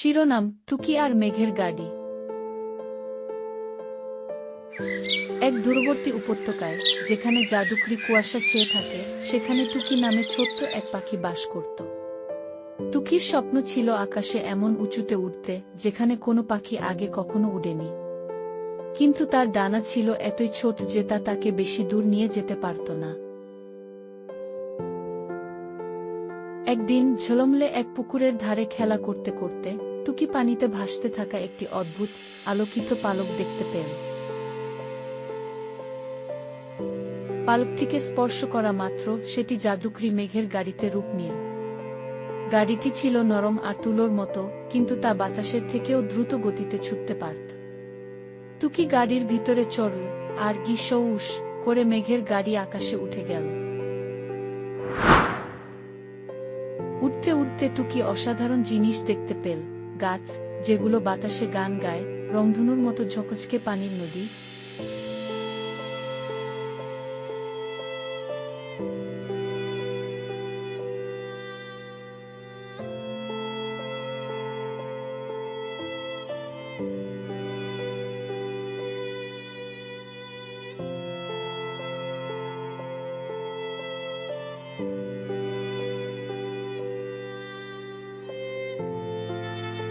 শিরোনাম, টুকি আর মেঘের গাড়ি। এক দূরবর্তী উপত্যকায়, যেখানে জাদুকরি কুয়াশা ছেয়ে থাকে, সেখানে টুকি নামে ছোট্ট এক পাখি বাস করত। টুকির স্বপ্ন ছিল আকাশে এমন উঁচুতে উঠতে যেখানে কোনো পাখি আগে কখনো উড়েনি। কিন্তু তার ডানা ছিল এতই ছোট যে তা তাকে বেশি দূর নিয়ে যেতে পারত না। একদিন ঝলমলে এক পুকুরের ধারে খেলা করতে করতে টুকি পানিতে ভাসতে থাকা একটি অদ্ভুত আলোকিত পালক দেখতে পেল। পালকটিকে স্পর্শ করা মাত্র সেটি জাদুকরি মেঘের গাড়িতে রূপ নিল। গাড়িটি ছিল নরম আর তুলোর মতো, কিন্তু তা বাতাসের থেকেও দ্রুত গতিতে ছুটতে পারত। টুকি গাড়ির ভিতরে চড়ল আর গিসৌস করে মেঘের গাড়ি আকাশে উঠে গেল। উঠতে উঠতে টুকি অসাধারণ জিনিস দেখতে পেল। গাছ যেগুলো বাতাসে গান গায় রংধনুর মতো ঝকঝকে পানির নদী।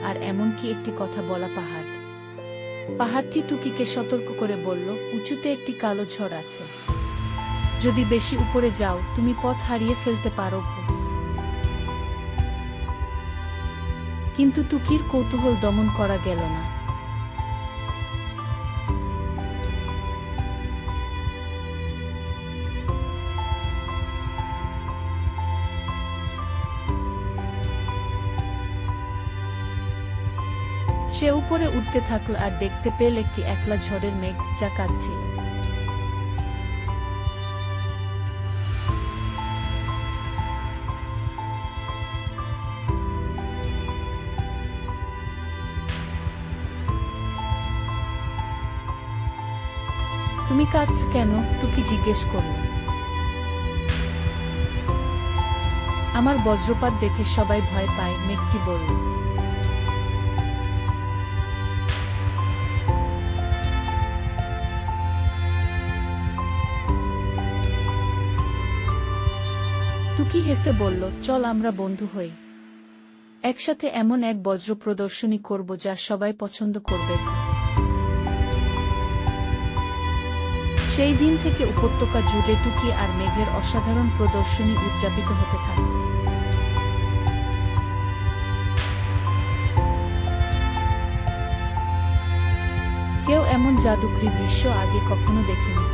আর এমনকি একটি কথা বলা পাহাড়। পাহাড়টি টুকিকে সতর্ক করে বলল, উঁচুতে একটি কালো ঝড় আছে। যদি বেশি উপরে যাও, তুমি পথ হারিয়ে ফেলতে পারো কিন্তু টুকির কৌতূহল দমন করা গেল না। সে উপরে উঠতে থাকল আর দেখতে পেল একটি একলা ঝড়ের মেঘ যা কাঁদছিল। তুমি কাজ কেন? টুকি জিজ্ঞেস করল। আমার বজ্রপাত দেখে সবাই ভয় পায়, মেঘটি বলল। টুকি হেসে বলল, চল আমরা বন্ধু হই। একসাথে এমন এক বজ্র প্রদর্শনী করব যা সবাই পছন্দ করবে। সেই দিন থেকে উপত্যকা জুড়ে টুকি আর মেঘের অসাধারণ প্রদর্শনী উদযাপিত হতে থাকে। কেউ এমন জাদুকরি দৃশ্য আগে কখনো দেখেনি।